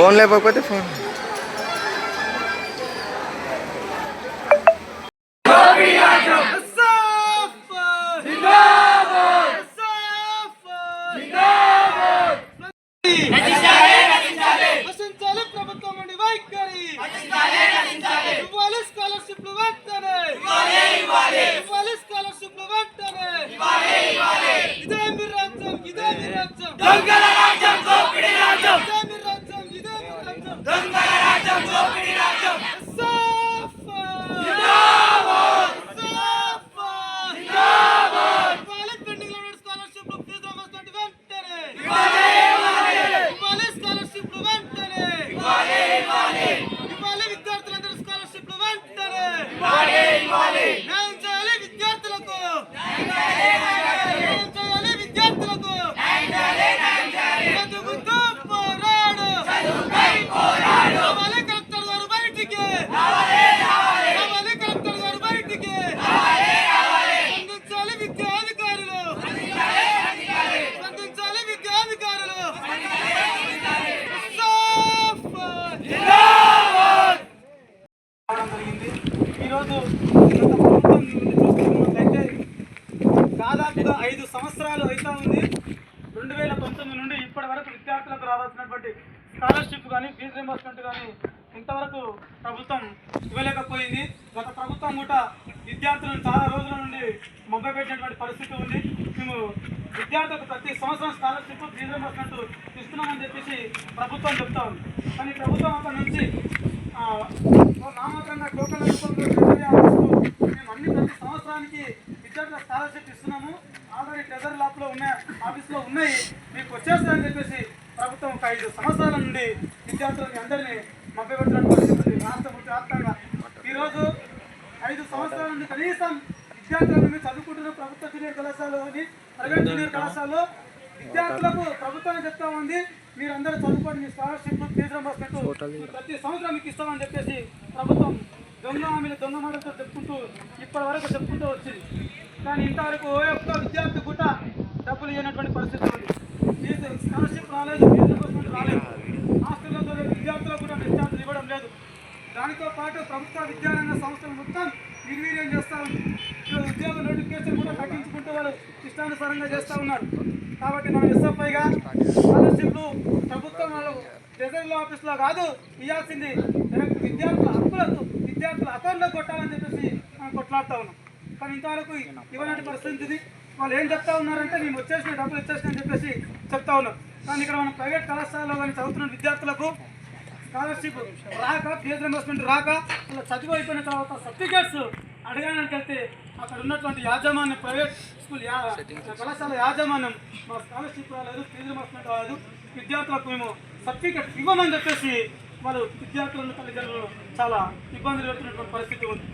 Phone లేకపోతే phone రచించాలి ప్రభుత్వం నుండి వైఖరి ఇవ్వాలి స్కాలర్షిప్లు వెంటనే ఇవ్వాలి స్కాలర్షిప్లు వెంటనే ఇదే మీ రాజ్యం ఇదే మీ రాజ్యం దొంగల రాజ్యం దోపిడీ రాజ్యం ఇదే మీ రాజ్యం ఇదే మీ రాజ్యం దొంగల రాజ్యం దోపిడీ రాజ్యం ఇవ్వాలి పెండింగ్లో ఉన్న స్కాలర్షిప్లు ఫీజు రియంబర్స్మెంట్ వెంటనే ఇవ్వాలి స్కాలర్షిప్లు వెంటనే ఇవ్వాలి విద్యార్థులందరూ స్కాలర్షిప్లు వెంటనే న్యాయం చేయాలి విద్యార్థులకు న్యాయం చేయాలి విద్యార్థులకు చదువుతూ పోరాడు రావాలి కలెక్టర్ గారు బయటికి రావాలి కలెక్టర్ గారు బయటికి స్పందించాలి విద్యాధికారులు స్పందించాలి విద్యాధికారులు రావడం జరిగింది ఈరోజు గత ప్రభుత్వం నుండి చూసుకున్నట్లయితే దాదాపుగా ఐదు సంవత్సరాలు అవుతా ఉంది. రెండు వేల పంతొమ్మిది నుండి ఇప్పటి వరకు విద్యార్థులకు రావాల్సినటువంటి స్కాలర్షిప్ కానీ ఫీజు రింబర్స్మెంట్ కానీ ఇంతవరకు ప్రభుత్వం ఇవ్వలేకపోయింది. గత ప్రభుత్వం కూడా విద్యార్థులను చాలా రోజుల నుండి మొగ్గబెట్టినటువంటి పరిస్థితి ఉంది. మేము విద్యార్థులకు ప్రతి సంవత్సరం స్కాలర్షిప్ ఫీజు రింబర్స్మెంట్ ఇస్తున్నామని చెప్పేసి ప్రభుత్వం చెప్తా ఉంది. కానీ ప్రభుత్వం అక్కడి నుంచి నామకంగా టోకన్ మేము అన్ని ప్రతి సంవత్సరానికి విద్యార్థుల స్కాలర్షిప్ ఇస్తున్నాము. ఆల్రెడీ ట్రెజరీ ల్యాబ్లో ఉన్నాయి ఆఫీస్లో ఉన్నాయి. మీకు వచ్చేస్తాయని చెప్పేసి ప్రభుత్వం ఒక ఐదు సంవత్సరాల నుండి విద్యార్థులని అందరినీ మభ్యపెట్టడం పరిస్థితి రాష్ట్ర వ్యాప్తంగా. ఈరోజు ఐదు సంవత్సరాల నుండి కనీసం విద్యార్థులను మీరు చదువుకుంటున్న ప్రభుత్వ జూనియర్ కళాశాలలో ప్రైవేట్ జూనియర్ కళాశాలలో. విద్యార్థులకు ప్రభుత్వాన్ని చెప్తా ఉంది మీరందరూ చదువుకోండి మీ స్కాలర్షిప్ ఫీజు రింబర్స్మెంట్ ప్రతి సంవత్సరం మీకు ఇస్తామని చెప్పేసి ప్రభుత్వం దొంగ హామీలు దొంగ మాటలతో చెప్పుకుంటూ ఇప్పటి వరకు చెప్పుకుంటూ వచ్చింది. కానీ ఇంతవరకు ఓ ఒక్క విద్యార్థి కూడా డబ్బులు ఇవ్వనటువంటి పరిస్థితి ఉంది. ఫీజు స్కాలర్షిప్ రాలేదు ఫీజు రింబర్స్మెంట్ రాలేదు. హాస్టల్లో చదివే విద్యార్థులకు కూడా విద్యార్థులు ఇవ్వడం లేదు. దానితో పాటు ప్రభుత్వ విద్యారంగ సంస్థలు మొత్తం నిర్వీర్యం చేస్తూ ఉంది ఉద్యోగ నోటిఫికేషన్ కూడా తగ్గించుకుంటూ వాళ్ళు ఇష్టానుసారంగా చేస్తూ ఉన్నారు. కాబట్టి మనం ఎస్ఎఫ్ఐగా స్కాలర్షిప్లు ప్రభుత్వం వాళ్ళు ట్రెజరీ ఆఫీస్లో కాదు ఇవ్వాల్సింది. విద్యార్థుల హక్కులకు విద్యార్థుల అకౌంట్లో కొట్టాలని చెప్పేసి మనం కొట్లాడుతూ ఉన్నాం. కానీ ఇంతవరకు ఇవ్వనటువంటి పరిస్థితి ఇది. వాళ్ళు ఏం చెప్తా ఉన్నారంటే మేము వచ్చేసిన డబ్బులు ఇచ్చేసిన అని చెప్పేసి చెప్తా ఉన్నాం కానీ ఇక్కడ మనం ప్రైవేట్ కళాశాలలో కానీ చదువుతున్న విద్యార్థులకు స్కాలర్షిప్ రాక ఫీజు రింబర్స్మెంట్ రాక ఇలా చదువు అయిపోయిన తర్వాత సర్టిఫికేట్స్ అడగడానికి వెళ్తే అక్కడ ఉన్నటువంటి యాజమాన్యం ప్రైవేట్ స్కూల్ కళాశాల యాజమాన్యం మా స్కాలర్షిప్ రాలేదు ఫీజు రింబర్స్మెంట్ రాలేదు విద్యార్థులకు మేము సర్టిఫికేట్ ఇవ్వమని చెప్పేసి వాళ్ళు విద్యార్థులను తల్లిదండ్రులు చాలా ఇబ్బందులు పెడుతున్నటువంటి పరిస్థితి ఉంది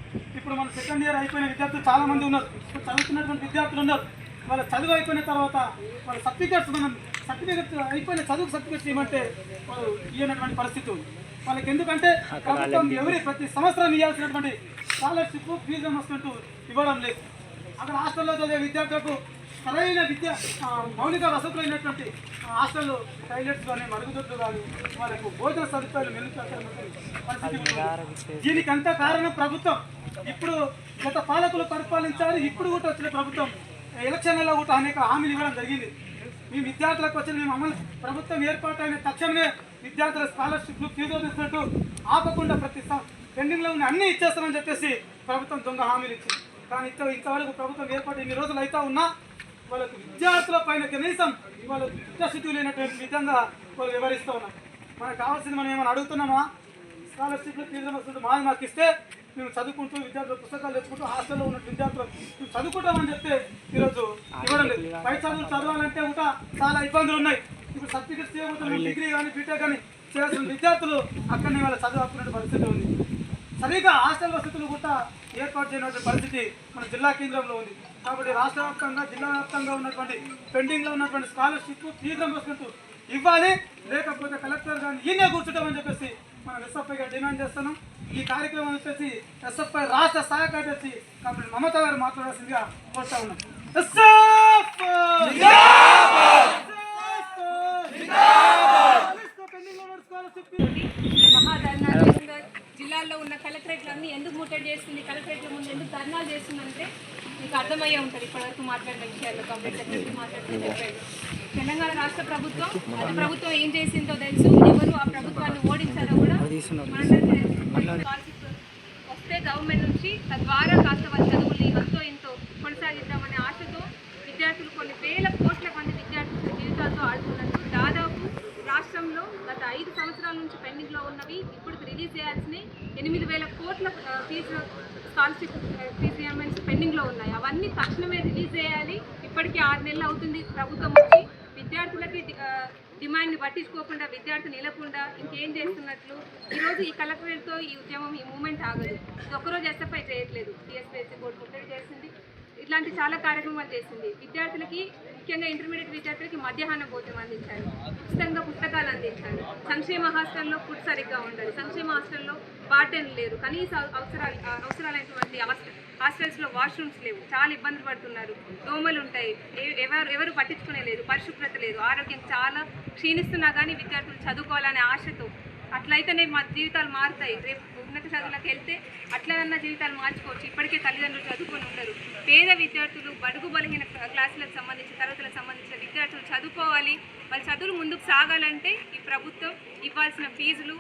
ఇప్పుడు మన సెకండ్ ఇయర్ అయిపోయిన విద్యార్థులు చాలా మంది ఉన్నారు. ఇప్పుడు చదువుతున్నటువంటి విద్యార్థులు ఉన్నారు. వాళ్ళ చదువు అయిపోయిన తర్వాత వాళ్ళ సర్టిఫికేట్స్ మనం సర్టిఫికేట్ అయిపోయిన చదువు సర్టిఫికేట్స్ ఇవ్వమంటే వాళ్ళు ఇవ్వనటువంటి పరిస్థితి ఉంది. వాళ్ళకి ఎందుకంటే ప్రభుత్వం ఎవరి ప్రతి సంవత్సరం ఇవ్వాల్సినటువంటి స్కాలర్షిప్ ఫీజు రియంబర్స్మెంట్ ఇవ్వడం లేదు. అక్కడ హాస్టల్లో చదివే విద్యార్థులకు సరైన విద్య మౌలిక వసతులు అయినటువంటి ఆ, హాస్టల్ టాయిలెట్స్ కానీ మరుగుదొడ్లు కానీ వాళ్ళకు భోజన సదుపాయాలు మెరుగుపరచాలన్నటువంటి పరిస్థితి ఉంటుంది. దీనికి అంతా కారణం ప్రభుత్వం. ఇప్పుడు గత పాలకులు పరిపాలించారు ఇప్పుడు కూడా వచ్చిన ప్రభుత్వం. ఎలక్షన్లలో కూడా అనేక హామీలు ఇవ్వడం జరిగింది. మీ విద్యార్థులకు వచ్చిన మేము అమలు ప్రభుత్వం ఏర్పాటైన తక్షణమే విద్యార్థుల స్కాలర్షిప్లు ఫీజు ఆపకుండా ప్రతి పెండింగ్లో ఉన్న అన్నీ ఇచ్చేస్తామని చెప్పేసి ప్రభుత్వం దొంగ హామీలు ఇచ్చింది. కానీ ఇంత ఇంతవరకు ప్రభుత్వం ఏర్పాటు ఇన్ని రోజులు అయితే ఉన్నా వాళ్ళకు విద్యార్థుల పైన కనీసం వాళ్ళు చిత్తశుద్ధి లేనటువంటి విధంగా వాళ్ళు వివరిస్తూ ఉన్నారు. మనకు కావాల్సింది మనం ఏమైనా అడుగుతున్నామా? స్కాలర్షిప్లు ఫీజు మాది మాకు ఇస్తే మేము చదువుకుంటూ విద్యార్థులు పుస్తకాలు తెచ్చుకుంటూ హాస్టల్లో ఉన్న విద్యార్థులు మేము చదువుకుంటామని చెప్తే ఈరోజు ఇవ్వడం లేదు. పై చదువులు చదవాలంటే కూడా చాలా ఇబ్బందులు ఉన్నాయి. ఇప్పుడు సర్టిఫికెట్స్ చేయబోతున్న డిగ్రీ కానీ బీటెక్ కానీ చేయాల్సిన విద్యార్థులు అక్కడనే వాళ్ళ చదువు పరిస్థితి ఉంది. సరిగా హాస్టల్ వసతులు కూడా ఏర్పాటు చేయనటువంటి పరిస్థితి మన జిల్లా కేంద్రంలో ఉంది. కాబట్టి రాష్ట్ర వ్యాప్తంగా జిల్లా వ్యాప్తంగా ఉన్నటువంటి పెండింగ్లో ఉన్నటువంటి స్కాలర్షిప్ తీవ్రం వస్తుంటూ ఇవ్వాలి. లేకపోతే కలెక్టర్ గారిని ఈయనే కూర్చుంటామని చెప్పేసి మనం ఎస్ఎఫ్ఐగా డిమాండ్ చేస్తున్నాం. ఈ కార్యక్రమం వచ్చేసి ఎస్ఎఫ్ఐ రాష్ట్ర సహాయ కార్యదర్శి కంపెనీ మమత గారు మాట్లాడాల్సిందిగా కోరుతా ఉన్నాం. ఎస్ఎఫ్! ఉన్న స్కాలర్షిప్ జిల్లాల్లో ఉన్న కలెక్టరేట్లన్నీ ఎందుకు ముట్టడి చేస్తుంది? కలెక్టరేట్ల ముందు ఎందుకు ధర్నాలు చేస్తుందంటే మీకు అర్థమయ్యే ఉంటుంది. ఇప్పటివరకు మాట్లాడిన విషయాల్లో కంప్లీట్ సెక్రటరీ మాట్లాడుతూ చెప్పాడు. తెలంగాణ రాష్ట్ర ప్రభుత్వం అది ప్రభుత్వం ఏం చేసిందో తెలుసు. ఎవరు ఆ ప్రభుత్వాన్ని ఓడించారో కూడా వస్తే గవర్నమెంట్ నుంచి తద్వారా కాస్త వాళ్ళ చదువుల్ని ఎంతో ఎంతో కొనసాగిద్దామనే ఆశతో విద్యార్థులు కొన్ని వేల కోట్ల మంది విద్యార్థుల జీవితాలతో ఆడుతున్నారు దాదాపు రాష్ట్రంలో గత ఐదు సంవత్సరాల నుంచి పెండింగ్లో ఉన్నవి ఇప్పుడు రిలీజ్ చేయాల్సినవి ఎనిమిది వేల కోట్ల ఫీజు స్కాలర్షిప్ ఫీజు రియంబర్స్మెంట్స్ పెండింగ్లో ఉన్నాయి. అవన్నీ తక్షణమే రిలీజ్ చేయాలి. ఇప్పటికీ ఆరు నెలలు అవుతుంది ప్రభుత్వం వచ్చి. విద్యార్థులకి డిమాండ్ని పట్టించుకోకుండా విద్యార్థి నిలకుండా ఇంకేం చేస్తున్నట్లు. ఈరోజు ఈ కలెక్టరేట్తో ఈ ఉద్యమం ఈ మూమెంట్ ఆగదు. ఇది ఒక్కరోజు ఎస్ఎఫ్ఐ చేయట్లేదు. టీఎస్పీఎస్సీ బోర్డు ముట్టడి చేసింది. ఇట్లాంటి చాలా కార్యక్రమాలు చేసింది. విద్యార్థులకి ముఖ్యంగా ఇంటర్మీడియట్ విద్యార్థులకి మధ్యాహ్న భోజనం అందించాలి ఉచితంగా పుస్తకాలు అందించాలి సంక్షేమ హాస్టల్లో ఫుడ్ సరిగ్గా ఉండాలి సంక్షేమ హాస్టల్లో వార్డెన్ లేరు. కనీస అవసరాలు అవసరాలైనటువంటి అవసరం హాస్టల్స్లో వాష్రూమ్స్ లేవు. చాలా ఇబ్బంది పడుతున్నారు. దోమలు ఉంటాయి. ఎవరు ఎవరు పట్టించుకునే లేదు. పరిశుభ్రత లేదు. ఆరోగ్యం చాలా క్షీణిస్తున్నా కానీ విద్యార్థులు చదువుకోవాలనే ఆశతో. అట్లయితేనే మా జీవితాలు మారుతాయి. రేపు ఉన్నత చదువులకు వెళ్తే అట్లనన్నా జీవితాలు మార్చుకోవచ్చు. ఇప్పటికే తల్లిదండ్రులు చదువుకొని ఉండరు. పేద విద్యార్థులు బడుగు బలహీన క్లాసులకు సంబంధించి తరగతులకు సంబంధించిన విద్యార్థులు చదువుకోవాలి. వాళ్ళ చదువులు ముందుకు సాగాలంటే ఈ ప్రభుత్వం ఇవ్వాల్సిన ఫీజులు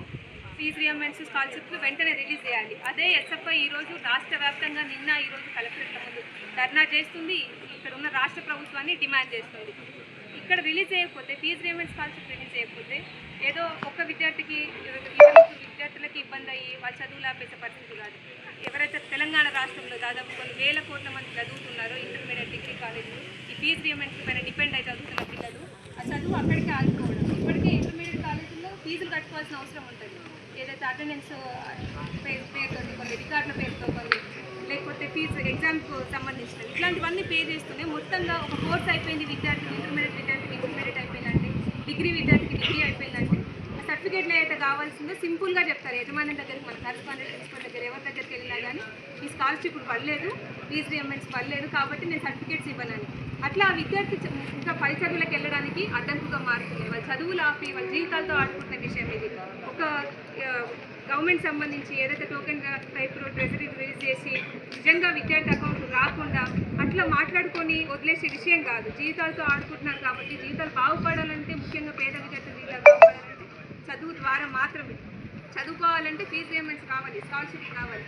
ఫీజు రియంబర్స్ స్కాలర్షిప్లు వెంటనే రిలీజ్ చేయాలి. అదే ఎస్ఎఫ్ఐ ఈరోజు రాష్ట్ర వ్యాప్తంగా నిన్న ఈరోజు కలెక్టరేట్ల ముందు ధర్నా చేస్తుంది. ఇక్కడ ఉన్న రాష్ట్ర ప్రభుత్వాన్ని డిమాండ్ చేస్తుంది. ఇక్కడ రిలీజ్ చేయకపోతే ఫీజు రియంబర్స్ స్కాలర్షిప్ రిలీజ్ చేయకపోతే ఏదో ఒక్క విద్యార్థికి విద్యార్థులకి ఇబ్బంది అయ్యి వాళ్ళ చదువులు ఆపేసే పరిస్థితి కాదు. ఎవరైతే తెలంగాణ రాష్ట్రంలో దాదాపు కొన్ని వేల కోట్ల మంది చదువుతున్నారో ఇంటర్మీడియట్ డిగ్రీ కాలేజీలు ఈ ఫీజు రియంబర్స్ పైన డిపెండ్ అయి చదువుతున్న పిల్లలు ఆ చదువు అక్కడికి ఆగిపోవడం. ఇప్పటికే ఇంటర్మీడియట్ కాలేజీలో ఫీజులు కట్టుకోవాల్సిన అవసరం ఉంటుంది. ఏదైతే అటెండెన్స్ పేరు పేరుతో కొన్ని రికార్డుల పేరుతో కొన్ని లేకపోతే ఫీజు ఎగ్జామ్కు సంబంధించినవి ఇట్లాంటివన్నీ పే చేస్తూనే మొత్తంగా ఒక కోర్స్ అయిపోయింది విద్యార్థికి ఇంటర్మీడియట్ విద్యార్థికి ఇంటర్మీడియట్ అయిపోయిందండి డిగ్రీ విద్యార్థికి డిగ్రీ అయిపోయిందండి సర్టిఫికేట్లు ఏదైతే కావాల్సిందో సింపుల్గా చెప్తారు. యజమాని దగ్గరికి మన కరెస్పాండెంట్ ప్రిన్సిపల్ దగ్గర ఎవరి దగ్గరికి వెళ్ళినా కానీ ఈ స్కాలర్షిప్ పడలేదు ఫీజు రియంబర్స్ పడలేదు కాబట్టి నేను సర్టిఫికేట్స్ ఇవ్వనని. అట్లా ఆ విద్యార్థి ఇంకా పై చదువులకు వెళ్ళడానికి అడ్డంకుగా మారుతుంది. వాళ్ళ చదువులు ఆపి వాళ్ళ జీవితాలతో ఆడుకుంటున్న విషయం ఇది. ఒక గవర్నమెంట్ సంబంధించి ఏదైతే టోకెన్ టైప్లో ట్రెజరీ రిలీజ్ చేసి నిజంగా విద్యార్థి అకౌంట్ రాకుండా అట్లా మాట్లాడుకొని వదిలేసే విషయం కాదు. జీవితాలతో ఆడుకుంటున్నారు కాబట్టి జీవితాలు బాగుపడాలంటే ముఖ్యంగా పేద విద్యార్థుల జీవితాలు బాగుపడాలంటే చదువు ద్వారా మాత్రమే. చదువుకోవాలంటే ఫీజు పేమెంట్స్ కావాలి స్కాలర్షిప్ కావాలి.